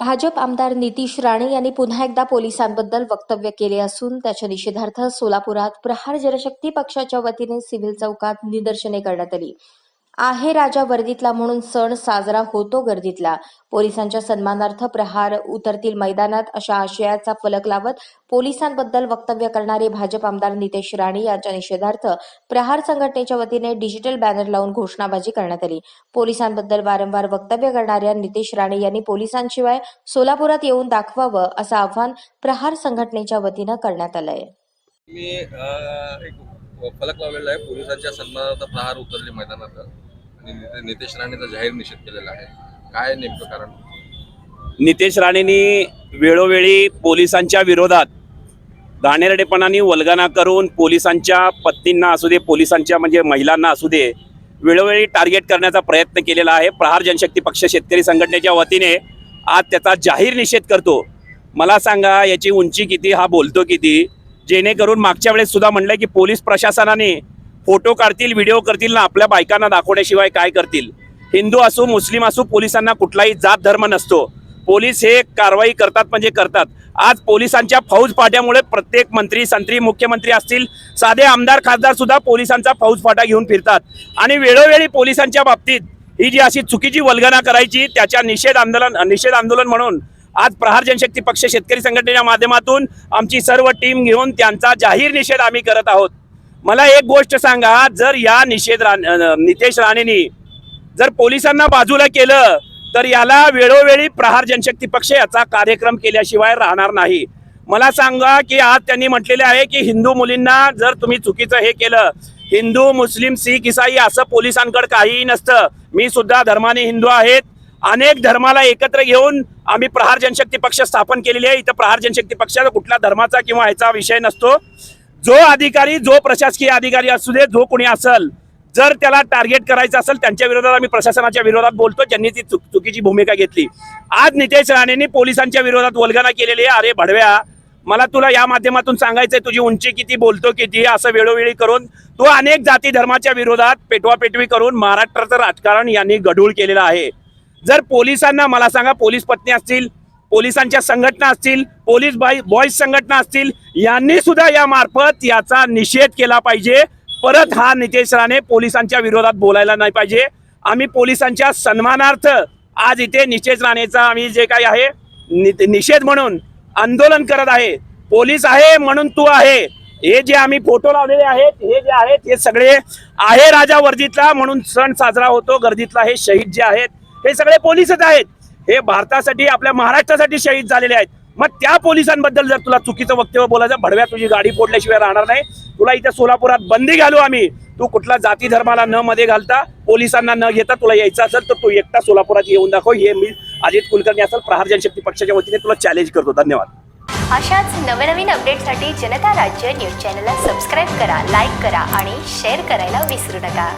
भाजप आमदार नितीश राणे यांनी पुन्हा एकदा पोलिसांबद्दल वक्तव्य केले असून त्याच्या निषेधार्थ सोलापुरात प्रहार जनशक्ती पक्षाच्या वतीने सिव्हिल चौकात निदर्शने करण्यात आली. आहे राजा वर्दीतला म्हणून सण साजरा होतो गर्दीतला. पोलिसांच्या सन्मानार्थ प्रहार उतरतील मैदानात अशा आशयाचा फलक लावत पोलिसांबद्दल वक्तव्य करणारे भाजप आमदार नितेश राणे यांच्या निषेधार्थ प्रहार संघटनेच्या वतीने डिजिटल बॅनर लावून घोषणाबाजी करण्यात आली. पोलिसांबद्दल वारंवार वक्तव्य करणाऱ्या नितेश राणे यांनी पोलिसांशिवाय सोलापुरात येऊन दाखवावं असं आव्हान प्रहार संघटनेच्या वतीनं करण्यात आलंय. मी एक फलक लावलेला आहे. पोलिसांच्या सन्मानार्थ प्रहार उतरले मैदानात. नितेश राणेचा जाहीर निषेध केलेला आहे. काय नेमकं कारण? नितेश राणेंनी वेळोवेळी पोलिसांच्या विरोधात दाणेरडेपणाने वल्गना करून पोलिसांच्या पत्नींना असू दे पोलिसांच्या म्हणजे महिलांना असू दे वेळोवेळी टार्गेट करण्याचा प्रयत्न केलेला आहे. प्रहार जनशक्ती पक्ष शेतकरी संघटनेच्या वतीने आज त्याचा जाहीर निषेध करतो. मला सांगा याची उंची किती हा बोलतो किती? जेणेकरून मागच्या वेळेस सुद्धा म्हणलं की पोलीस प्रशासनाने फोटो काढतील व्हिडिओ करतील ना आपल्या बायकांना दाखवण्याशिवाय काय करतील? हिंदू असो मुस्लिम असो पोलिसांना कुठलाही जात धर्म नसतो. पोलीस हे कारवाई करतात म्हणजे करतात. आज पोलिसांच्या फौज फाट्यामुळे प्रत्येक मंत्री संत्री मुख्यमंत्री असतील साधे आमदार खासदार सुद्धा पोलिसांचा फौज फाटा घेऊन फिरतात. आणि वेळोवेळी पोलिसांच्या बाबतीत ही जी अशी चुकीची वल्गना करायची त्याच्या निषेध आंदोलन निषेध आंदोलन म्हणून आज प्रहार जनशक्ती पक्ष शेतकरी संघटनेच्या माध्यमातून आमची सर्व टीम घेऊन त्यांचा जाहीर निषेध आम्ही करत आहोत. मला एक गोष्ट सांगा जर या निषेध रा नितेश राणेंनी जर पोलिसांना बाजूला केलं तर याला वेळोवेळी प्रहार जनशक्ती पक्ष याचा कार्यक्रम केल्याशिवाय राहणार नाही. मला सांगा की आज त्यांनी म्हटलेले आहे की हिंदू मुलींना जर तुम्ही चुकीचं हे केलं हिंदू मुस्लिम सिख इसाई असं पोलिसांकडे काहीही नसतं. मी सुद्धा धर्माने हिंदू आहेत. अनेक धर्माला एकत्र घेऊन आम्ही प्रहार जनशक्ती पक्ष स्थापन केलेली आहे. इथं प्रहार जनशक्ती पक्षाचा कुठला धर्माचा किंवा ह्याचा विषय नसतो. जो अधिकारी जो प्रशासकीय अधिकारी असू दे जो कोणी असल जर त्याला टार्गेट करायचं असेल त्यांच्या विरोधात आम्ही प्रशासनाच्या विरोधात बोलतो ज्यांनी ती चुक चुकीची भूमिका घेतली. आज नितेश राणेंनी पोलिसांच्या विरोधात वल्गना केलेली आहे. अरे भडव्या मला तुला या माध्यमातून सांगायचंय तुझी उंची किती बोलतो किती असं वेळोवेळी करून तू अनेक जाती धर्माच्या विरोधात पेटवापेटवी करून महाराष्ट्राचं राजकारण यांनी गढूळ केलेलं आहे. जर पोलिसांना मला सांगा पोलीस पत्नी असतील पोलिसांच्या संघटना असतील पोलीस बॉय बॉईज संघटना असतील यांनी सुद्धा या मार्फत याचा निषेध केला पाहिजे. परत हा नितेश राणे पोलिसांच्या विरोधात बोलायला नाही पाहिजे. आम्ही पोलिसांच्या सन्मानार्थ आज इथे नितेश राणेचा आम्ही जे काही आहे नि- निषेध म्हणून आंदोलन करत आहे. पोलीस आहे म्हणून तू आहे. हे जे आम्ही फोटो लावलेले आहेत हे जे आहेत हे सगळे आहे राजा वर्दीतला म्हणून सण साजरा होतो. गर्दीतला हे शहीद जे आहेत हे सगळे पोलीसच आहेत. हे भारतासाठी आपल्या महाराष्ट्रासाठी शहीद झालेले आहेत. मग त्या पोलिसांबद्दल जर तुला चुकीचं वक्तव्य बोलायचं भडव्या तुझी गाडी फोडल्याशिवाय राहणार नाही. तुला इथं सोलापुरात बंदी घालू आम्ही. तू कुठला जाती धर्माला न मध्ये घालता पोलिसांना न घेता तुला यायचं असेल तर तू एकटा सोलापुरात येऊन दाखव. हे मी अजित कुलकर्णी असेल प्रहार जनशक्ती पक्षाच्या वतीने तुला चॅलेंज करतो. धन्यवाद. अशाच नवनवीन अपडेटसाठी जनता राज्य न्यूज चॅनलला सबस्क्राईब करा लाईक करा आणि शेअर करायला विसरू नका.